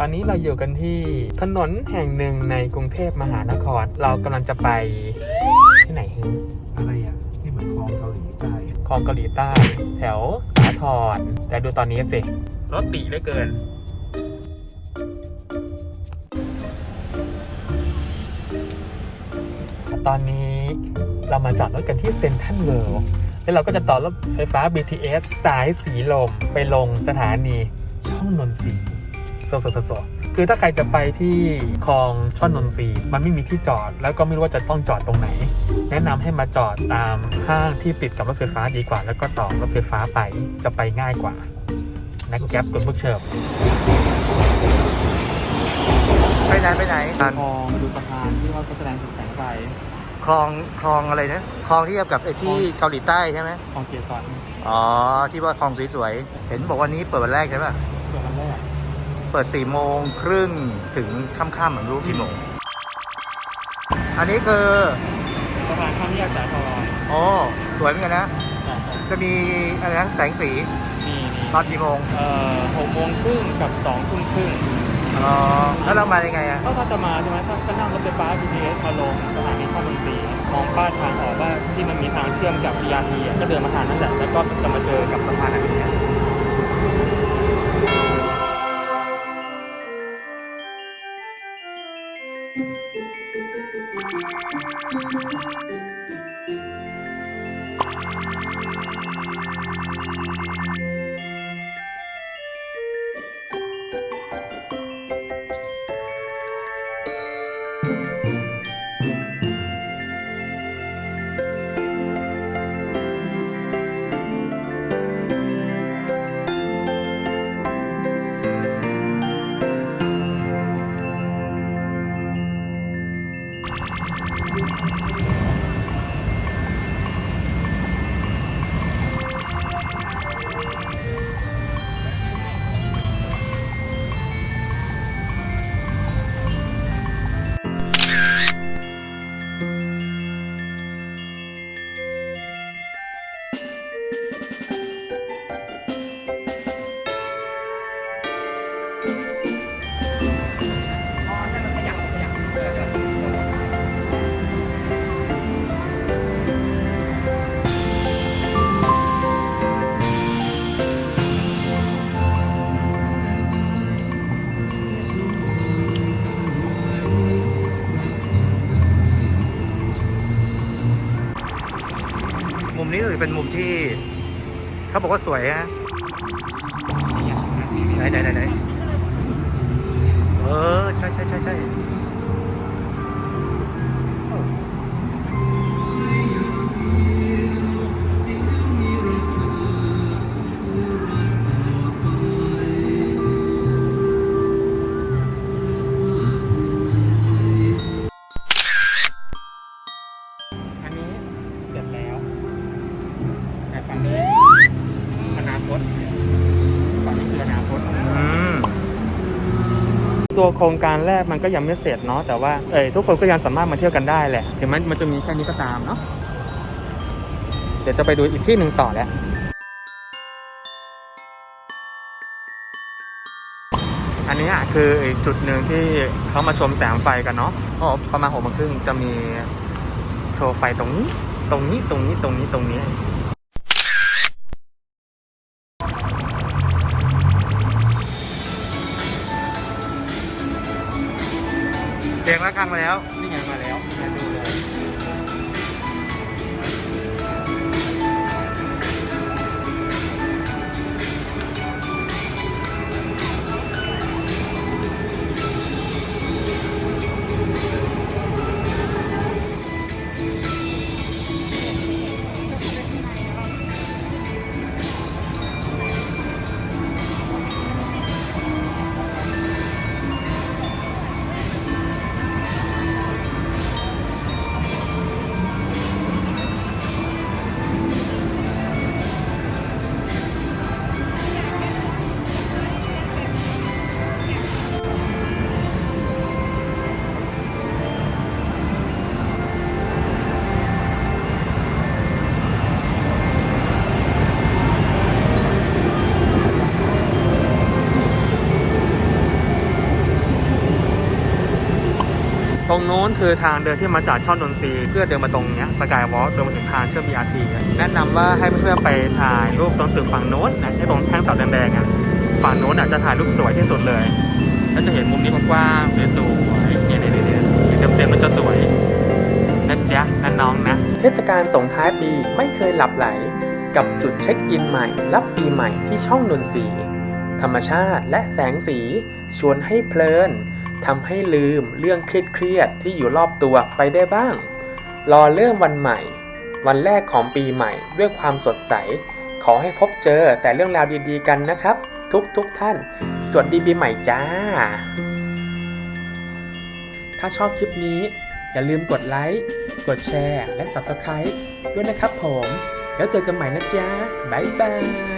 ตอนนี้เราอยู่กันที่ถนนแห่งหนึ่งในกรุงเทพมหานคร เรากำลังจะไปที่ไหนฮึอะไรอะที่เหมือนคลองเกาหลีใต้คลองเกาหลีใต้ แถวสาทรแต่ดูตอนนี้สิรถติเหลือเกินตอนนี้เรามาจอดรถกันที่เซ็นทรัลเวิลด์แล้วเราก็จะต่อรถไฟฟ้า BTS สายสีลม ไปลงสถานีช่องนนทรี ย์โซโซโซโซคือถ้าใครจะไปที่คลองช่องนนทรีย์มันไม่มีที่จอด แล้วก็ไม่รู้ว่าจะต้องจอดตรงไหน แนะนำให้มาจอดตามห้างที่ติดกับรถไฟฟ้าดีกว่า แล้วก็ต่อรถไฟฟ้าไปจะไปง่ายกว่านักแก๊ปคุณผู้เชิญไปไหนไปไหนคลองมาดูสะพานที่ว่าเขาแสดงแสงไฟคลองคลองอะไรนะคลองที่เทียบกับไอ้ที่เกาหลีใต้ใช่ไหมคลองเกียรติศาสตร์อ๋อที่ว่าคลองสวยๆเห็นบอกวันนี้เปิดวันแรกใช่ป่ะตัวคันแรก เปิด4ี่โมงครึ่งถึงค่ำๆเหมือนรู้กี่โมง อันนี้คือสะพานข้ามแยกสาทรโอ้สวยเหมือนกันนะ จะมีอะไรนะแสงสีนี่นี่ตอนกี่โมงเอ่อหกโมงครึ่งกับสองทุ่มครึ่งอ๋อแล้วเรามายังไงอะถ้าถ้าจะมาใช่ไหมถ้าก็นั่งรถไฟฟ้า BTS มาลงสถานีช่องนนทรีย์มองป้ายทางออกว่าที่มันมีทางเชื่อมกับ BRT อะก็เดินมาทางนั้นแหละแล้วก็จะมาเจอกับสะพาน มุมนี้ถือเป็นมุมที่ เขาบอกว่าสวยฮะไหนไหนไหนไหนเออ ใช่ใช่ใช่ใช่ ตัวโครงการแรกมันก็ยังไม่เสร็จเนาะแต่ว่าเออทุกคนก็ยังสามารถมาเที่ยวกันได้แหละถึงมันมันจะมีแค่นี้ก็ตามเนาะเดี๋ยวจะไปดูอีกที่หนึ่งต่อแล้วอันนี้คือจุดหนึ่งที่เขามาชมแสงไฟกันเนาะอ๋อประมาณหกโมงครึ่งจะมีโชว์ไฟตรงนี้ ตรงนี้ตรงนี้ตรงนี้ตรงนี้ ข้างมาแล้ว นี่ไงมาแล้ว รงโน้นคือทางเดินที่มาจากช่องนนทรีเพื่อเดินมาตรงเนี้ยสกายวอล์กจนมาถึงทางเชื่อม BRT อะแนะนำว่าให้เพื่อนๆไปถ่ายรูปตรงตึกฝั่งโน้นนะไอ้ตรงแท่งเสาแดงๆอะฝั่งโน้นอะจะถ่ายรูปสวยที่สุดเลย แล้วจะเห็นมุมนี้กว้างๆสวยๆเนี่ยเนี่ยๆเต็มๆมันจะสวยนะจ๊ะนะน้องนะ เทศกาลส่งท้ายปีไม่เคยหลับไหล กับจุดเช็คอินใหม่ รับปีใหม่ที่ช่องนนทรีธรรมชาติและแสงสี ชวนให้เพลิน ทำให้ลืมเรื่องเครียดๆที่อยู่รอบตัวไปได้บ้าง รอเริ่มวันใหม่ วันแรกของปีใหม่ด้วยความสดใส ขอให้พบเจอแต่เรื่องราวดีๆกันนะครับ ทุกๆทท่าน สวัสดีปีใหม่จ้า ถ้าชอบคลิปนี้ อย่าลืมกดไลค์ กดแชร์ และ Subscribe ด้วยนะครับผม แล้วเจอกันใหม่นะจ๊ะบ๊ายบาย